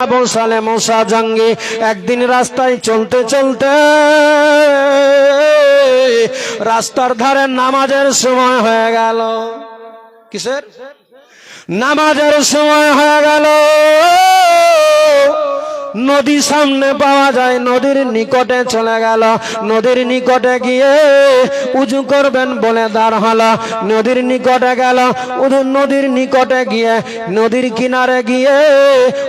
আবু সালে মোসা জাঙ্গি একদিন রাস্তায় চলতে চলতে রাস্তার ধারে নামাজের সময় হয়ে গেল। কিসের? নামাজের সময় হয়ে গেল। নদী সামনে পাওয়া যায়, নদীর নিকটে চলে গেল। নদীর নিকটে গিয়ে উজু করবেন বলে দাঁড় হলো। নদীর নিকটে গেল উজু নদীর নিকটে গিয়ে নদীর কিনারে গিয়ে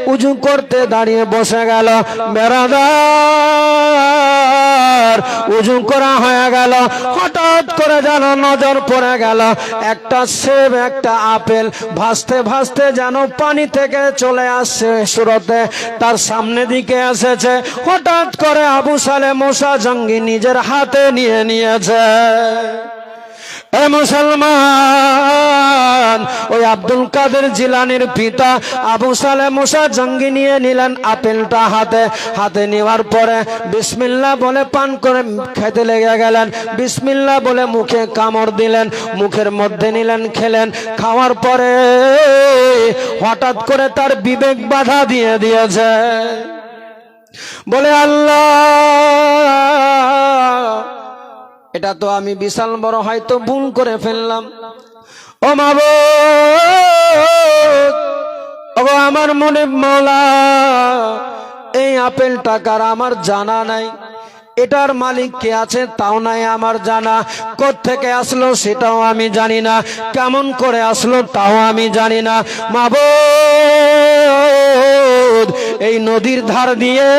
উজু করতে দাঁড়িয়ে বসে গেল। বেড়াদার, উজু করা হয়ে গেল। হঠাৎ করে যেন নজর পড়ে গেল। একটা সেব, একটা আপেল ভাসতে ভাসতে যেন পানি থেকে চলে আসছে সুরতে। তার সামনে দিকে এসেছে। হঠাৎ করে আবু সালে মশা জঙ্গি নিজের হাতে নিয়ে নিয়েছে। এ মুসলমান, ওই আব্দুল কাদের জিলানির পিতা আবু সালে মুসা জঙ্গি নিয়ে নিলেন আপেলটা হাতে। হাতে নেওয়ার পরে বিসমিল্লাহ বলে পান করে খেতে লেগে গেলেন। বিসমিল্লাহ বলে মুখে কামড় দিলেন, মুখের মধ্যে নিলেন, খেলেন। খাওয়ার পরে হঠাৎ করে তার বিবেক বাধা দিয়ে দিয়েছে। বলে আল্লাহ এটা তো আমি বিশাল বড়, হয়তো ভুল করে ফেললাম। ও মাব ও আমার মনে মৌলা, এই আপেল টাকার আমার জানা নাই। এটার মালিক কে আছে তাও নাই আমার জানা। থেকে আসলো সেটাও আমি জানি না। কেমন করে আসলো তাও আমি জানি না। মাবুদ এই নদীর ধার দিয়ে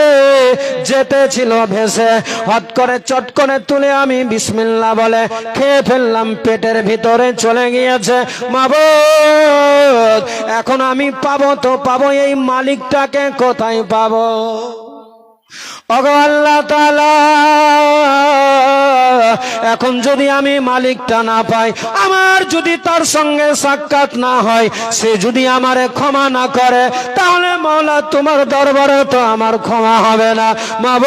যেতে ছিল ভেসে। হট করে চট করে তুলে আমি বিসমিল্লা বলে খেয়ে ফেললাম, পেটের ভিতরে চলে গিয়েছে। মাব এখন আমি পাবো তো পাবো, এই মালিকটাকে কোথায় পাবো? তাআলা, এখন যদি আমি মালিকটা না পাই, আমার যদি তার সঙ্গে সাক্ষাৎ না হয়, সে যদি আমারে ক্ষমা না করে, তাহলে মৌলা তোমার দরবারে তো আমার ক্ষমা হবে না। মাব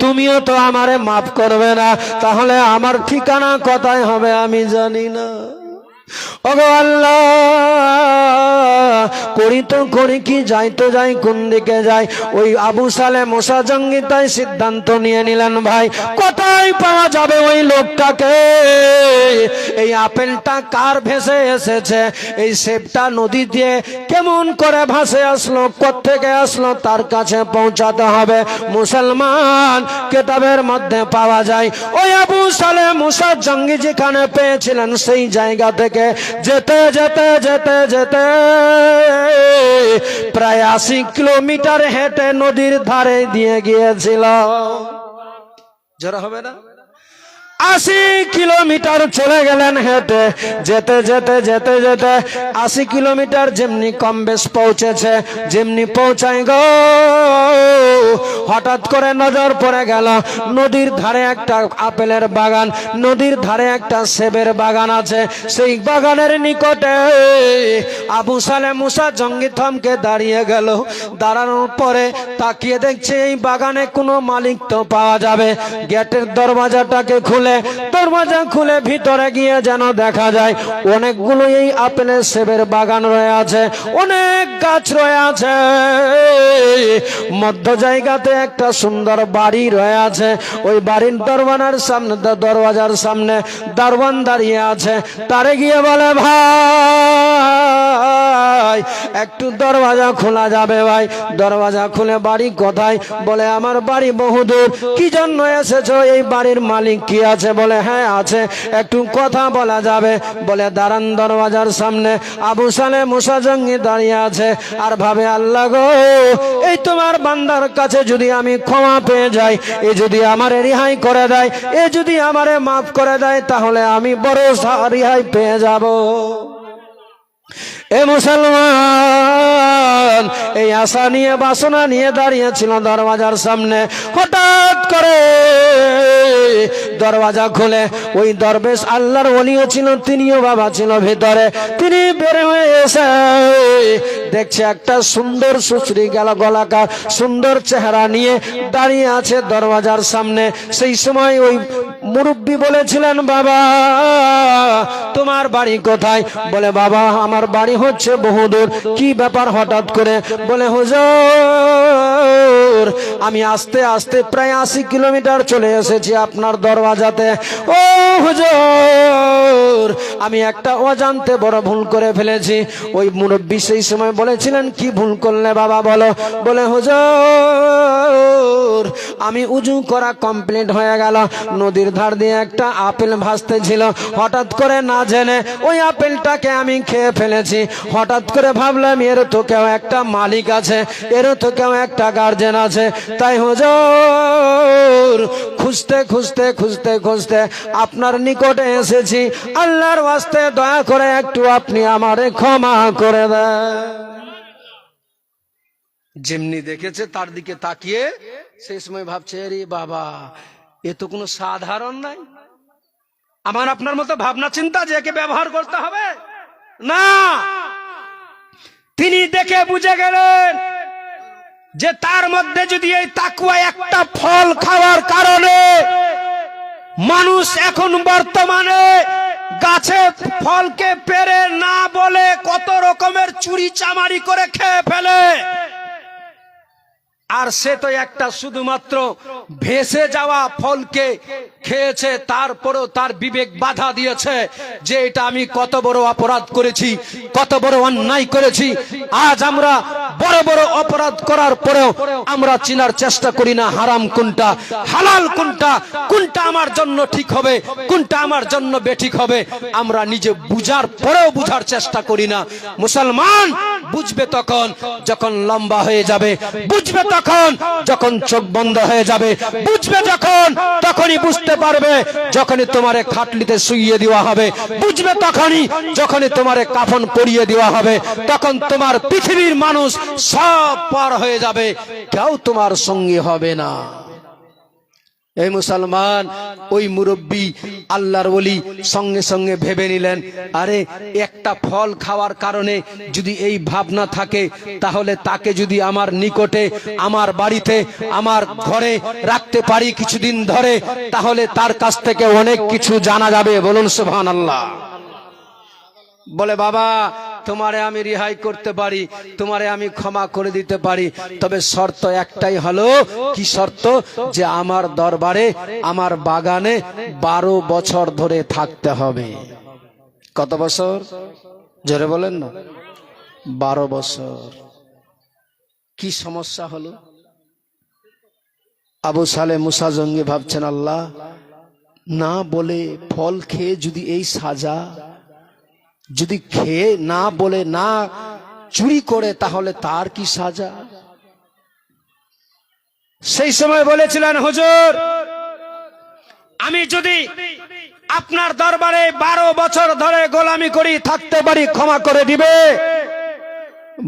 তুমিও তো আমারে মাফ করবে না। তাহলে আমার ঠিকানা কোথায় হবে আমি জানি না। করি তো, করি কি, যাই তো, যাই, কোন দিকে যাই? ওই আবু সালে মোসা জঙ্গি তাই সিদ্ধান্ত নিয়ে নিলেন, ভাই। কোথায় পাওয়া যাবে ওই লোকটাকে? এই আপেলটা কার ভেসে এসেছে? এই সেবটা নদী দিয়ে কেমন করে ভাসে আসলো থেকে আসলো, তার কাছে পৌঁছাতে হবে। মুসলমান কেতাবের মধ্যে পাওয়া যায়। ওই আবু সালে মুসা জঙ্গি যেখানে পেয়েছিলেন, সেই জায়গা থেকে যেতে যেতে যেতে যেতে। প্রায় আশি কিলোমিটার হেঁটে নদীর ধারে দিয়ে গিয়েছিল জোরা হবে না? আশি কিলোমিটার চলে গেলেন হেঁটে। যেতে যেতে যেতে যেতে আশি কিলোমিটার যেমনি কম বেশ পৌঁছেছে, যেমনি পৌঁছায় গো। হঠাৎ করে নজর পড়ে গেল, নদীর ধারে একটা আপেলের বাগান, নদীর ধারে একটা সেবের বাগান আছে। সেই বাগানের নিকটে আবু সালে মুসা জঙ্গি থমকে দাঁড়িয়ে গেল। দাঁড়ানোর পরে তাকিয়ে দেখছে এই বাগানে কোনো মালিক তো পাওয়া যাবে। গেটের দরওয়াজাটাকে খুলে দরওয়াজা খুলে ভিতরে গিয়ে যেন দেখা যায়, অনেকগুলো এই আপেলের সেবের বাগান রয়ে আছে, অনেক গাছ রয়ে আছে। মধ্য জায়গাতে একটা সুন্দর বাড়ি রয়ে আছে, ওই বাড়ির দরবানার সামনে, দরওয়াজার সামনে দারওয়ান দাঁড়িয়ে আছে। তারে গিয়ে বলে, ভাই, একটু দরওয়াজা খোলা যাবে ভাই, দরওয়াজা খুলে বাড়ি কোথায়? বলে, আমার বাড়ি বহুদূর, কি জন্য এসেছ? এই বাড়ির মালিক কি আছে? বলে হ্যাঁ আছে। একটু কথা বলা যাবে। বলে দাঁড়ান দরওয়াজার সামনে। আবু সালে মুসা জঙ্গি দাঁড়িয়ে আছে। আর ভাবে, আল্লাহ গো, এই তোমার বান্দার কাছে যদি আমি ক্ষমা পেয়ে যাই, এ যদি আমার রিহাই করে দেয়, এ যদি আমারে মাফ করে দেয়, তাহলে আমি বড় রিহাই পেয়ে যাব। এ মুসলমান, এই আশা নিয়ে, বাসনা নিয়ে দাঁড়িয়েছিল দরওয়াজার সামনে। হঠাৎ করে দরওয়াজা খুলে, ওই দরবেশ আল্লাহর ওলিও ছিল, তিনিও বাবা ছিল ভেতরে। তিনি বের হয়ে এসে দেখছে একটা সুন্দর সুশ্রী গেল গলাকার, সুন্দর চেহারা নিয়ে দাঁড়িয়ে আছে দরওয়াজার সামনে। সেই সময় ওই মুরব্বী বলেছিলেন, বাবা, তোমার বাড়ি কোথায়? বলে, বাবা, আমার বাড়ি হচ্ছে বহুদূর। কি ব্যাপার হঠাৎ করে? বলে, হুজুর, আমি আস্তে আস্তে প্রায় আশি কিলোমিটার চলে এসেছি আপনার দরওয়াজাতে। ও হুজুর, আমি একটা অজান্তে বড় ভুল করে ফেলেছি। ওই মুরব্বী সেই সময় বলেছিলেন, কি ভুল করলে বাবা, বলো। বলে, হুজুর, আমি উজু করা কমপ্লিট হয়ে গেল। নদীর ধার দিয়ে একটা আপেল ভাসতে ছিল হঠাৎ করে না জেনে ওই আপেলটাকে আমি খেয়ে ফেলেছি। হঠাৎ করে ভাবলাম, এর তো কেউ একটা মালিক আছে এরও তো কেউ একটা গার্জেন আছে। তাই হুজুর, খুঁজতে খুঁজতে খুঁজতে খুঁজতে আপনার নিকটে এসেছি। আল্লাহর ওয়াস্তে দয়া করে একটু আপনি আমারে ক্ষমা করে দেন। যেমনি দেখেছে, তার দিকে তাকিয়ে সেই সময় ভাবছে রে বাবা, এ তো কোনো সাধারণ নাই। আমার আপনার মতো ভাবনা চিন্তা যে একে ব্যবহার করতে হবে। না। তিনি দেখে বুঝে গেলেন যে তার মধ্যে যদি এই তাকুয়া একটা ফল খাওয়ার কারণে মানুষ এখন বর্তমানে গাছে ফলকে পেরে না বলে কত রকমের চুরি চামারি করে খেয়ে ফেলে। আর সে তো একটা শুধুমাত্র ভেসে যাওয়া ফলকে খেয়েছে, তারপরেও তার বিবেক বাধা দিয়েছে যে এটা আমি কত বড় অপরাধ করেছি, কত বড় অন্যায় করেছি। আজ আমরা বড় বড় অপরাধ করার পরেও আমরা চিনার চেষ্টা করি না হারাম কোনটা, হালাল কোনটা কোনটা আমার জন্য ঠিক হবে, কোনটা আমার জন্য বেঠিক হবে। আমরা নিজে বুঝার পরেও বুঝার চেষ্টা করি না। মুসলমান বুঝবে তখন, যখন লম্বা হয়ে যাবে, বুঝবে তখন যখন চোখ বন্ধ হয়ে যাবে, বুঝবে যখন, তখনই বুঝতে পারবে, যখনই তোমারে খাটলিতে শুইয়ে দেওয়া হবে, বুঝবে তখনই, যখনই তোমারে কাফন পরিয়ে দেওয়া হবে, তখন তোমার পৃথিবীর মানুষ সব পার হয়ে যাবে, কেউ তোমার সঙ্গী হবে না। এই মুসলমান, ওই মুরব্বী আল্লাহর বলি সঙ্গে সঙ্গে ভেবে নিলেন, আরে একটা ফল খাওয়ার কারণে যদি এই ভাবনা থাকে, তাহলে তাকে যদি আমার নিকটে, আমার বাড়িতে, আমার ঘরে রাখতে পারি কিছুদিন ধরে, তাহলে তার কাছ থেকে অনেক কিছু জানা যাবে। বলুন সুবহান আল্লাহ বলে, বাবা তোমারে আমি রিহাই করতে পারি, তোমারে আমি ক্ষমা করে দিতে পারি। তবে শর্ত একটাই হলো, কি শর্ত? যে আমার দরবারে, আমার বাগানে বারো বছর ধরে থাকতে হবে। কত বছর? জোরে বলেন না। বারো বছর। কি সমস্যা হলো? আবু সালে মুসা জঙ্গি ভাবছেন, আল্লাহ, না বলে ফল খেয়ে যদি এই সাজা যদি খেয়ে না বলে না চুরি করে, তাহলে তার কি সাজা? সেই সময় বলেছিলেন, হুজুর, আমি যদি আপনার দরবারে বারো বছর ধরে গোলামি করি, থাকতে পারি, ক্ষমা করে দিবে?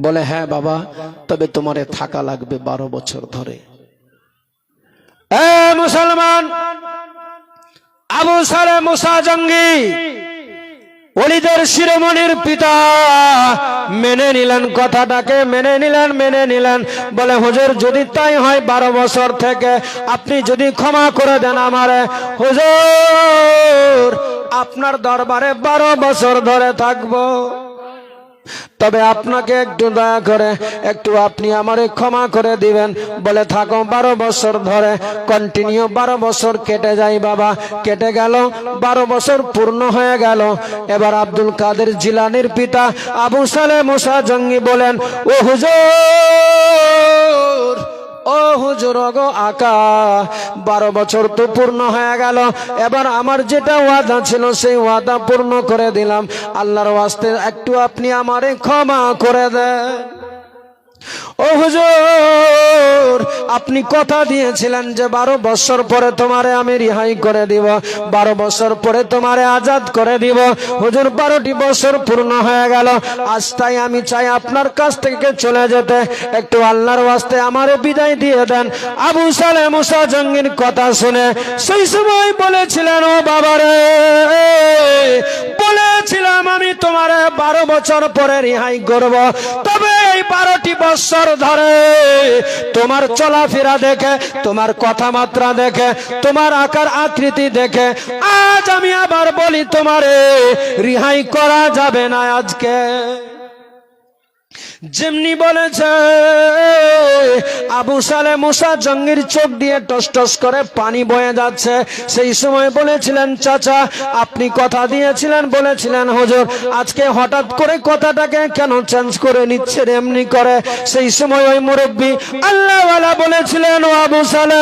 বলে হ্যাঁ বাবা, তবে তোমারে থাকা লাগবে বারো বছর ধরে। মুসলমান, আবু সালে মুসা জঙ্গি অলিদের শিরোমণির পিতা মেনে নিলেন কথাটাকে, মেনে নিলেন মেনে নিলেন। বলে, হুজুর, যদি তাই হয়, বারো বছর থেকে আপনি যদি ক্ষমা করে দেন আমারে, হুজুর, আপনার দরবারে বারো বছর ধরে থাকব। তবে আপনাকে একটু দয়া করে, একটু আপনি আমারে ক্ষমা করে দিবেন। বলে থাকো, বারো বছর ধরে কন্টিনিউ বারো বছর কেটে যাই বাবা। কেটে গেল, বারো বছর পূর্ণ হয়ে গেল। এবার আব্দুল কাদের জিলানির পিতা আবু সালে মুসা জঙ্গি বলেন, ও হুজুর ও হুজুর গো আকা, বারো বছর তো পূর্ণ হয়ে গেল। এবার আমার যেটা ওয়াদা ছিল, সেই ওয়াদা পূর্ণ করে দিলাম। আল্লাহর ওয়াস্তে একটু আপনি আমারে ক্ষমা করে দেন। ও হুজুর, আপনি কথা দিয়েছিলেন যে বারো বছর পরে তোমারে আমি রিহাই করে দিব, বারো বছর পরে তোমারে আজাদ করে দিব। হুজুর, বারোটি বছর পূর্ণ হয়ে গেল, আজ তাই আমি চাই আপনার কাছ থেকে চলে যেতে, একটু আল্লাহর ওয়াস্তে আমারে বিদায় দিয়ে দেন। আবু সালে মুসা জঙ্গির কথা শুনে সেই সময় বলেছিলেন, ও বাবারে বলেছিলাম, আমি তোমার বারো বছর পরে রিহাই করব। তবে এই বারোটি বছর ধরে তোমার চলাফেরা দেখে, তোমার কথা মাত্রা দেখে, তোমার আকার আকৃতি দেখে, আজ আমি আবার বলি, তোমারে রিহাই করা যাবে না আজকে। যেমনি বলেছে, আবু সালে মুসা জঙ্গির চোখ দিয়ে টস টস করে পানি বয়ে যাচ্ছে। সেই সময় বলেছিলেন, চাচা, আপনি কথা দিয়েছিলেন, বলেছিলেন, হুজুর, আজকে হঠাৎ করে কথাটাকে কেন চেঞ্জ করে নিচ্ছেন এমনি করে? সেই সময় ওই মুরব্বী আল্লাহওয়ালা বলেছিলেন, ও আবু সালে,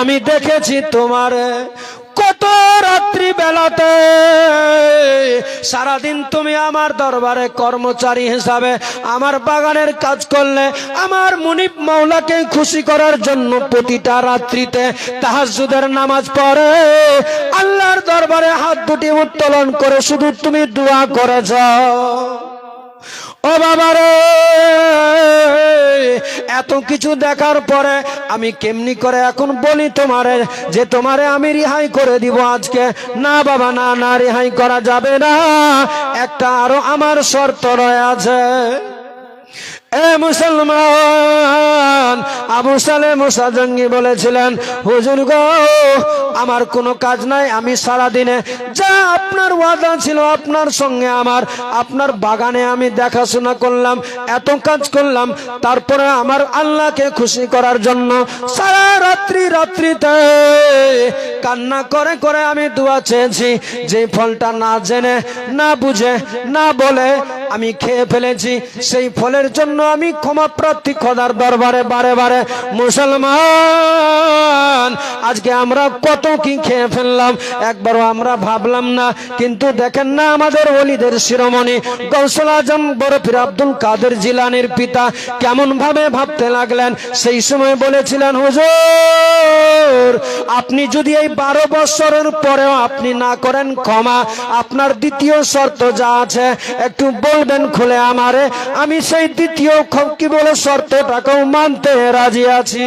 আমি দেখেছি তোমার কত রাত্রি বেলাতে? সারাদিন তুমি আমার দরবারে কর্মচারী হিসাবে আমার বাগানের কাজ করলে, আমার মুনিব মাওলাকে খুশি করার জন্য প্রতিটা রাত্রিতে তাহাজুদের নামাজ পড়ে। আল্লাহর দরবারে হাত দুটি উত্তোলন করে শুধু তুমি দোয়া করে যাও। ও বাবা রে, এত কিছু দেখার পরে আমি কেমনি করে এখন বলি তোমারে যে তোমারে আমি রিহাই করে দিব আজকে? না বাবা, না না রিহাই করা যাবে না। একটা আরও আমার শর্ত রয়ে আছে এ মুসলমান, আবু সালে মুসা জঙ্গি বলেছিলেন, হুজুর গো, আমার কোনো কাজ নাই, আমি সারা দিনে যা আপনার ওয়াদা ছিল আপনার সঙ্গে আমার, আপনার বাগানে আমি দেখাশোনা করলাম, এত কাজ করলাম, তারপরে আমার আল্লাহকে খুশি করার জন্য সারা রাত্রি রাত্রিতে কান্না করে করে আমি দোয়া চেয়েছি, যে ফলটা না জেনে, না বুঝে, না বলে আমি খেয়ে ফেলেছি, সেই ফলের জন্য আমি ক্ষমা প্রার্থী খোদার দরবারে বারে বারে, মুসলমান, আজকে আমরা কত কি খেয়ে ফেললাম, একবারও আমরা ভাবলাম না, কিন্তু দেখেন না আমাদের অলিদের শিরোমণি, গৌসল আজম, বরফির আব্দুল কাদের জিলানির পিতা কেমন ভাবে ভাবতে লাগলেন, সেই সময় বলেছিলেন, হুজুর, আপনি যদি এই বারো বছরের পরেও আপনি না করেন ক্ষমা, আপনার দ্বিতীয় শর্ত যা আছে, একটু বলবেন খুলে আমারে, আমি সেই দ্বিতীয় খ- কি বলে শর্তটাকেও মানতে রাজি আছি।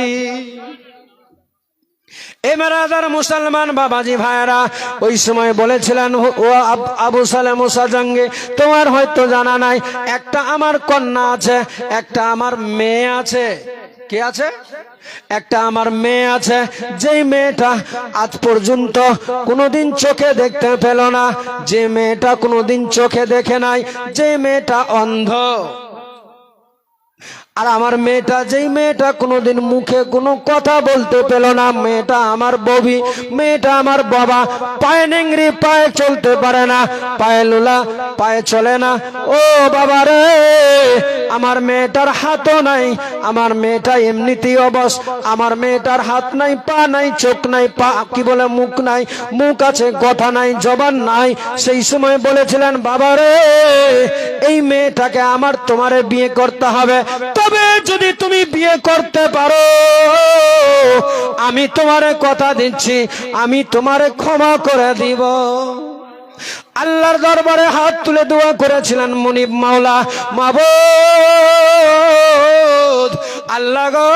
এমারাদার মুসলমান বাবাজি ভাইরা ওই সময় বলেছিলেন, ও আবু সালে মুসাজঙ্গে তোমার হয়তো জানা নাই, একটা আমার কন্যা আছে, একটা আমার মেয়ে আছে। কে আছে? একটা আমার মেয়ে আছে, যেই মেয়েটা আজ পর্যন্ত কোনোদিন চোখে দেখতে পেল না, যে মেয়েটা কোনোদিন চোখে দেখে নাই, যে মেয়েটা অন্ধ। আর আমার মেয়েটা, যেই মেয়েটা কোনোদিন মুখে কোনো কথা বলতে পেল না, মেয়েটা আমার ববি, মেয়েটা আমার বাবা, পায়ে নেংরি পায়ে চলতে পারে না, পায়ে লোলা, পায়ে চলে না। ও বাবা রে, আমার মেয়েটার হাতও নাই, আমার মেয়েটা এমনিতেই অবস, আমার মেয়েটার হাত নাই, পা নাই, চোখ নাই, পা কি বলে মুখ নাই, মুখ আছে, কথা নাই, জবান নাই, সেই সময় বলেছিলেন, বাবা রে, এই মেয়েটাকে আমার তোমারে বিয়ে করতে হবে। যদি তুমি বিয়ে করতে পারো, আমি তোমার কথা দিচ্ছি, আমি তোমার ক্ষমা করে দিব। আল্লাহর দরবারে হাত তুলে দোয়া করেছিলেন মুনিব মাওলা, মাবুদ, আল্লাহ গো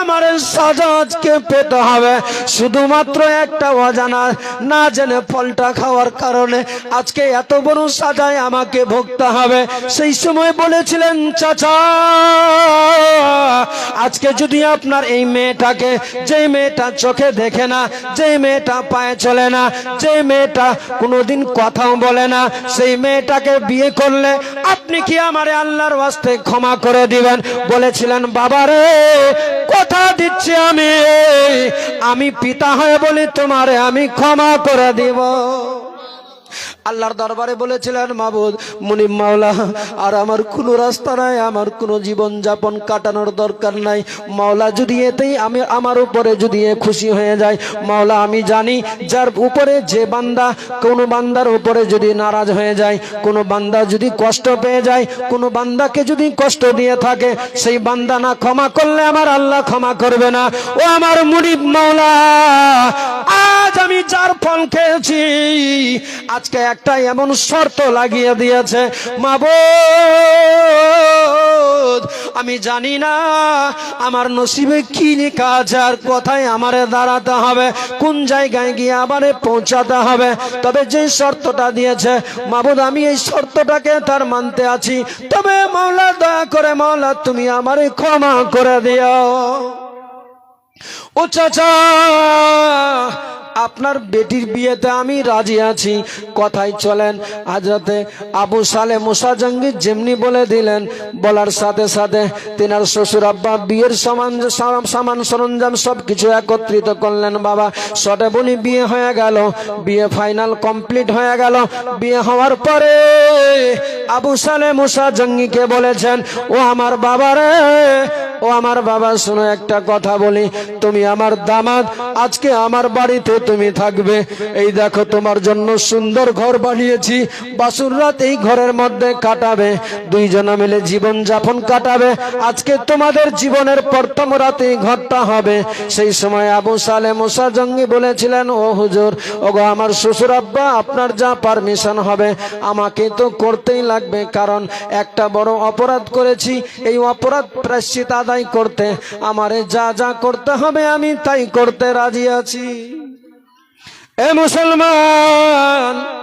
আমার সাজাজকে পেতে হবে। শুধুমাত্র একটা অজানা, না জেনে ফলটা খাওয়ার কারণে আজকে এত বড় সাজায় আমাকে ভুগতে হবে। সেই সময় বলেছিলেন, চাচা, আজকে যদি আপনার এই মেয়েটাকে, যে মেয়েটা চোখে দেখে না, যে মেয়েটা পায়ে চলে না, যে মেয়েটা কোনোদিন কথাও বলে না, সেই মেয়েটাকে বিয়ে করলে আপনি কি আমারে আল্লাহর ওয়াস্তে ক্ষমা করে দিবেন? বলেছিলেন বাবারে কথা দিচ্ছি আমি। আমি পিতা হয়ে বলি তোমারে আমি ক্ষমা করে দিব। আল্লাহর দরবারে বলেছিলেন, মাবুদ মুনিম মাওলা, আর আমার কোনো রাস্তা নাই, আমার কোনো জীবন যাপন কাটানোর দরকার নাই। মাওলা, যদি এতেই আমি আমার উপরে যদি এ খুশি হয়ে যায়, মাওলা, আমি জানি যার উপরে যে বান্দা, কোনো বান্দার উপরে যদি নারাজ হয়ে যায়, কোনো বান্দা যদি কষ্ট পেয়ে যায়, কোনো বান্দাকে যদি কষ্ট দিয়ে থাকে, সেই বান্দা না ক্ষমা করলে আমার আল্লাহ ক্ষমা করবে না। ও আমার মুনিব মাওলা, আজ আমি যার ফল খেয়েছি, আজকে একটা এমন শর্ত লাগিয়ে দিয়েছে, মাবুদ, আমি জানি না আমার নসিবে কি আছে আর কোথায় আমারে দাঁড়াতে হবে, কোন জায়গায় গিয়ে আমারে পৌঁছাতে হবে। তবে যে শর্তটা দিয়েছে, মাবুদ, আমি এই শর্তটাকে তার মানতে আছি। তবে মাওলা, দয়া করে মাওলা, তুমি আমারে ক্ষমা করে দিও। ও চাচা আপনার বেটির বিয়েতে আমি রাজি আছি। কথাই চলেন, হাজরতে আবু সালে মুসা জঙ্গির যেমনি বলে দিলেন, বলার সাথে সাথে তেনার শ্বশুর আব্বা বিয়ের সমান সামান সরঞ্জাম সব কিছু একত্রিত করলেন, বাবা। সটে বনি বিয়ে হয়ে গেল, বিয়ে ফাইনাল কমপ্লিট হয়ে গেল। বিয়ে হওয়ার পরে আবু সালে মুসা জঙ্গিকে বলেছেন, ও আমার বাবারে ও আমার বাবা, শোনো একটা কথা বলি। তুমি আমার দামাদ আজকে আমার বাড়িতে তুমি থাকবে। এই দেখো, তোমার জন্য সুন্দর ঘর বানিয়েছি। বাসুর রাত এই ঘরের মধ্যে কাটাবে। দুইজনা মিলে জীবন যাপন কাটাবে। আজকে তোমাদের জীবনের প্রথম রাতে ঘরটা হবে। সেই সময় আবু সালে মোসা জঙ্গি বলেছিলেন, ও হুজুর ও গো আমার শ্বশুর আব্বা, আপনার যা পারমিশন হবে, আমাকে তো করতেই লাগবে। কারণ একটা বড় অপরাধ করেছি। এই অপরাধ আদায় করতে আমারে যা যা করতে হবে আমি তাই করতে রাজি আছি। এ মুসলমান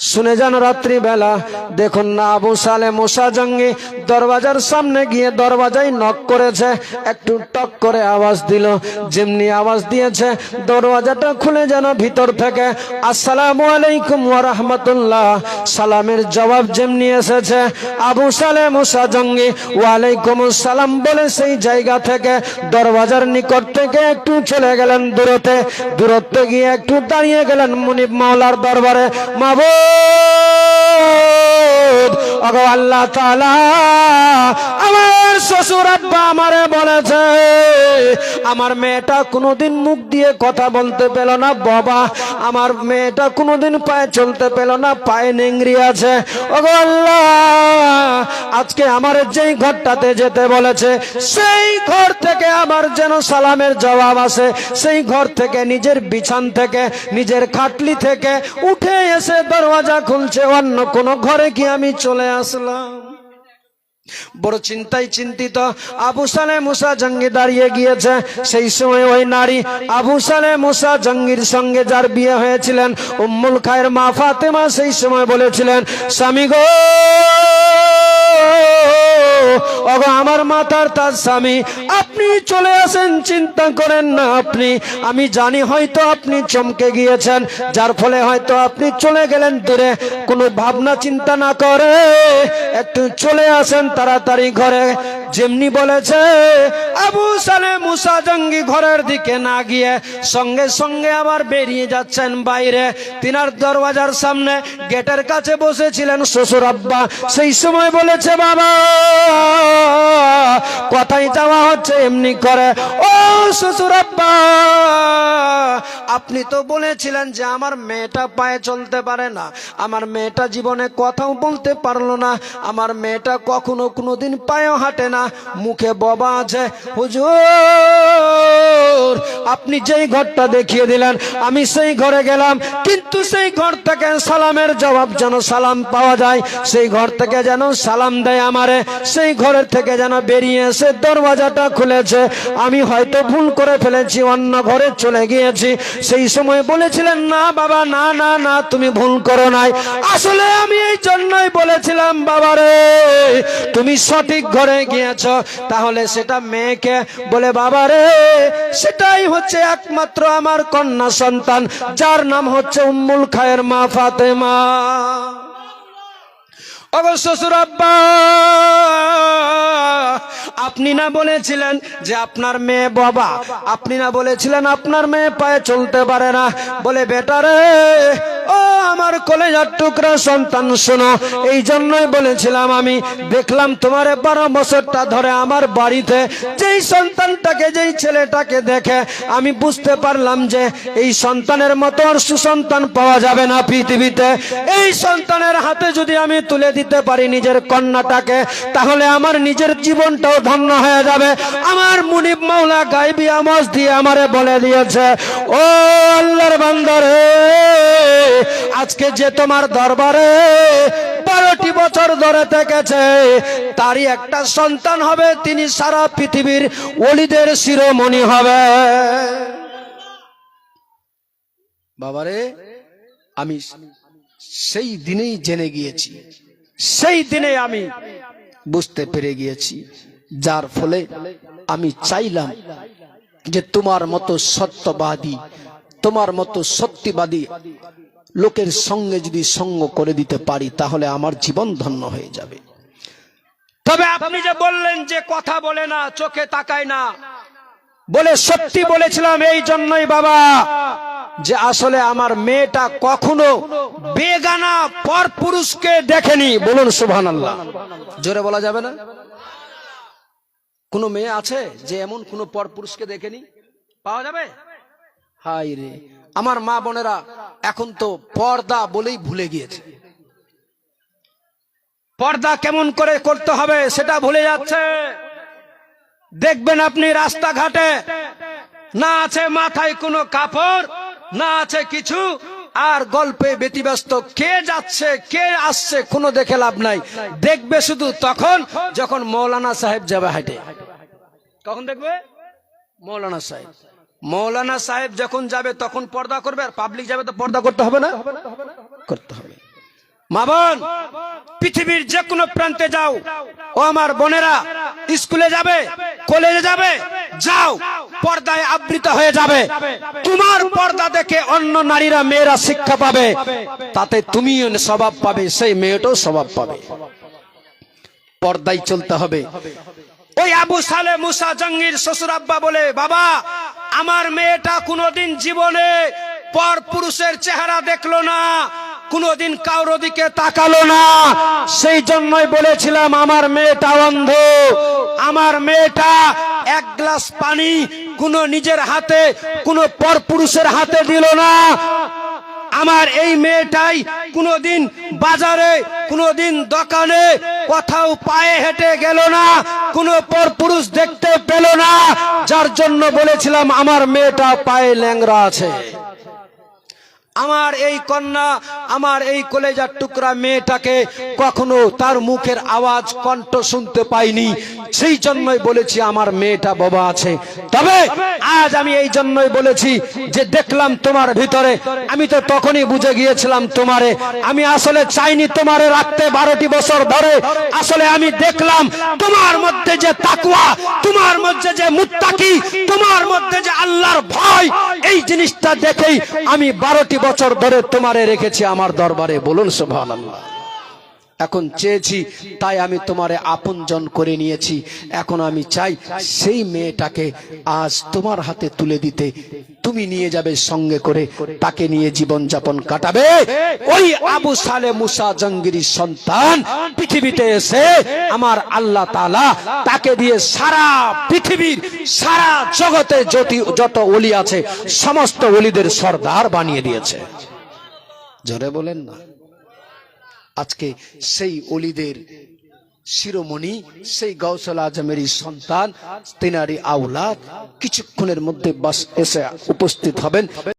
শুনে যান রাত্রিবেলা। দেখুন না আবু সালে মোসা জঙ্গি দরওয়াজার সামনে গিয়ে দরওয়াজায় নক করেছে, একটু টক করে আওয়াজ দিল। যেমনি আওয়াজ দিয়েছে, দরওয়াজাটা খুলে যেন ভিতর থেকে, আসসালামু আলাইকুম রাহমাতুল্লাহ। সালামের জবাব যেমনি এসেছে, আবু সালে মোসা জঙ্গি, ওয়ালাইকুম সালাম বলে সেই জায়গা থেকে দরওয়াজার নিকট থেকে একটু চলে গেলেন দূরতে দূরত্বে গিয়ে একটু দাঁড়িয়ে গেলেন মুনিব মাওলার দরবারে। Senhor! আল্লাহ আমার শ্বশুর আব্বা আমারে বলেছে, আমার মেয়েটা কোনোদিন মুখ দিয়ে কথা বলতে পেল না, বাবা, আমার মেয়েটা কোনোদিন পায়ে চলতে পেল না, পায়ে নেংরি আছে। ওগো আল্লাহ, আজকে আমার যেই ঘরটাতে যেতে বলেছে, সেই ঘর থেকে আমার যেন সালামের জবাব আসে, সেই ঘর থেকে নিজের বিছান থেকে, নিজের খাটলি থেকে উঠে এসে দরওয়াজা খুলছে, অন্য কোনো ঘরে কি আমি চলে আসলাম। বড় চিন্তায় চিন্তিত, আবু সালে মুসা জঙ্গি দাঁড়িয়ে গিয়েছে। সেই সময় ওই নারী আবু সালে মুসা জঙ্গির সঙ্গে যার বিয়ে হয়েছিলেন, উম্মুল খায়ের মা ফাতেমা সেই সময় বলেছিলেন, স্বামী গো ওগো, আমার মাতার তার স্বামী, আপনি চলে আসেন, চিন্তা করেন না আপনি। আমি জানি হয়তো আপনি চমকে গিয়েছেন, যার ফলে হয়তো আপনি চলে গেলেন দূরে। কোনো ভাবনা চিন্তা না করে, একটু চলে আসেন তাড়াতাড়ি ঘরে। যেমনি বলেছে, আবু সালে মুসা জঙ্গি ঘরের দিকে না গিয়ে সঙ্গে সঙ্গে আবার বেরিয়ে যাচ্ছেন বাইরে। তিনার দরওয়াজার সামনে গেটের কাছে বসেছিলেন শ্বশুর আব্বা। সেই সময় বলেছে বাবা, কথাই যাওয়া হচ্ছে, এমনি করে। ও শ্বশুর আপনি তো বলেছিলেন যে আমার মেয়েটা পায়ে চলতে পারে না। আমার মেয়েটা জীবনে কথাও বলতে পারল না। আমার মেয়েটা কখনো কোনোদিন পায়েও হাঁটে না। মুখে বাবা আছে, হুজুর আপনি যেই ঘরটা দেখিয়ে দিলেন, আমি সেই ঘরে গেলাম, কিন্তু সেই ঘর থেকে সালামের জবাব যেন সালাম পাওয়া যায়, সেই ঘর থেকে যেন সালাম দেয় আমারে, সেই ঘরের থেকে যেন বেরিয়ে এসে দরওয়াজাটা খুলেছে। আমি হয়তো ভুল করে ফেলেছি, অন্য ঘরে চলে গিয়েছি। সেই সময় বলেছিলেন, না বাবা, না না না, তুমি ভুল করো নাই। আসলে আমি এই জন্যই বলেছিলাম বাবারে তুমি সঠিক ঘরে গিয়েছ, তাহলে সেটা মেয়েকে বলে বাবারে সেটাই হচ্ছে একমাত্র আমার কন্যা সন্তান, যার নাম হচ্ছে উম্মুল খায়ের মা ফাতেমা। অবশ্য আপনি না বলেছিলেন যে আপনার মেয়ে বাবা, আপনি না বলেছিলেন আপনার মেয়ে পায়ে চলতে পারে না। বলে বেটারে ও, আমার কলেজার টুকরা সন্তান, শোনো, এই জন্যই বলেছিলাম আমি, দেখলাম তোমার বারো বছরটা ধরে আমার বাড়িতে যেই সন্তানটাকে, যেই ছেলেটাকে দেখে, আমি বুঝতে পারলাম যে এই সন্তানের মতো আর সুসন্তান পাওয়া যাবে না পৃথিবীতে। এই সন্তানের হাতে যদি আমি তুলে দিতে পারি নিজের কন্যাটাকে, তাহলে আমার নিজের জীবনটাও ধন্য হয়ে যাবে। আমার মুনিব মাওলা গাইবি আমজ দিয়ে আমারে বলে দিয়েছে, ও আল্লাহর বান্দারে। আজকে যে তোমার দরবারে বারোটি বছর ধরে থেকেছে, তারই একটা সন্তান হবে, তিনি সারা পৃথিবীর অলিদের শিরোমণি হবে। বাবারে, আমি সেই দিনেই জেনে গিয়েছি, সেই দিনে আমি বুঝতে পেরে গিয়েছি, যার ফলে আমি চাইলাম যে তোমার মতো সত্যবাদী, তোমার মতো সত্যিবাদী লোকের সঙ্গে যদি সঙ্গ করে দিতে পারি, তাহলে আমার জীবন ধন্য হয়ে যাবে। তবে আপনি যে বললেন যে কথা বলে না, চোখে তাকায় না, বলে সত্যি বলেছিলাম এই জন্যই বাবা, যে আসলে আমার মেয়েটা কখনো বেগানা পর পুরুষকে দেখেনি। বলুন সুবহান আল্লাহ জোরে বলা যাবে না? কোনো মেয়ে আছে যে এমন কোনো পর পুরুষকে দেখেনি? পাওয়া যাবে? হাই রে। আমার মা বোনেরা এখন তো পর্দা বলেই ভুলে গিয়েছে। পর্দা কেমন করে করতে হবে সেটা ভুলে যাচ্ছে। দেখবেন আপনি রাস্তাঘাটে, না আছে মাথায় কোনো কাপড়, না আছে কিছু, আর গল্পে ব্যতিব্যস্ত কে যাচ্ছে, কে আসছে কোনো দেখে লাভ নাই। দেখবে শুধু তখন যখন মৌলানা সাহেব যাবে হাইটে কখন দেখবে? মৌলানা সাহেব। মৌলানা সাহেব যখন যাবে, তখন পর্দা করবে আর পাবলিক যাবে তো পর্দা করতে হবে না? করতে হবে। মা বোন, পৃথিবীর যে কোনো প্রান্তে যাও। ও আমার বোনেরা, স্কুলে যাবে, কলেজে যাবে, যাও, পর্দায় আবৃত হয়ে যাবে। তোমার পর্দা দেখে অন্য নারীরা, মেয়েরা শিক্ষা পাবে। তাতে তুমিও স্বভাব পাবে, সেই মেয়েটাও স্বভাব পাবে। পর্দায় চলতে হবে। ওই আবু সালে মুসা জঙ্গির শ্বশুর আব্বা বলে, বাবা, আমার মেয়েটা কোনোদিন জীবনে পর পুরুষের চেহারা দেখল না, কোনোদিন কারোর দিকে তাকালো না। সেই জন্যই বলেছিলাম, আমার মেয়েটা অন্ধ, আমার মেয়েটা এক গ্লাস পানি কোনো নিজের হাতে, কোনো পর পুরুষের হাতে দিল না। আমার এই মেয়েটাই কোনোদিন বাজারে, কোনোদিন দোকানে কোথাও পায়ে হেঁটে গেল না, কোনো পর পুরুষ দেখতে পেল না, যার জন্য বলেছিলাম, আমার মেয়েটা পায়ে ল্যাংরা আছে। আমার এই কন্যা, আমার এই কলেজার টুকরা মেয়েটাকে কখনো তার মুখের আওয়াজ, কণ্ঠ শুনতে পাইনি। সেই জন্যই বলেছি, আমার মেয়েটা বাবা আছে। তবে আজ আমি এই জন্যই বলেছি যে, দেখলাম তোমার ভিতরে। আমি তো তখনই বুঝে গিয়েছিলাম তোমারে। আমি আসলে চাইনি তোমারে রাখতে বারোটি বছর ধরে। আসলে আমি দেখলাম তোমার মধ্যে যে তাকুয়া তোমার মধ্যে যে মুত্তাকি, তোমার মধ্যে যে আল্লাহর ভয়, এই জিনিসটা দেখেই আমি বারোটি বছর ধরে তোমারে রেখেছি আমার দরবারে বলুন সুভান আল্লাহ এখন চেয়েছি, তাই আমি তোমারে আপনজন করে নিয়েছি। এখন আমি চাই সেই মেয়েটাকে আজ তোমার হাতে তুলে দিতে। তুমি নিয়ে যাবে সঙ্গে করে, তাকে নিয়ে জীবন যাপন কাটাবে। ওই আবু সালে মুসা জঙ্গিরি সন্তান পৃথিবীতে এসে আমার আল্লাহ তালা তাকে দিয়ে সারা পৃথিবীর, সারা জগতে যত অলি আছে, সমস্ত অলিদের সর্দার বানিয়ে দিয়েছে। জোরে বলেন না। আজকে সেই অলিদের শিরোমণি, সেই গৌসল আজমেরই সন্তান তিনারি আউলাদ কিছুক্ষণের মধ্যে বাস এসে উপস্থিত হবেন।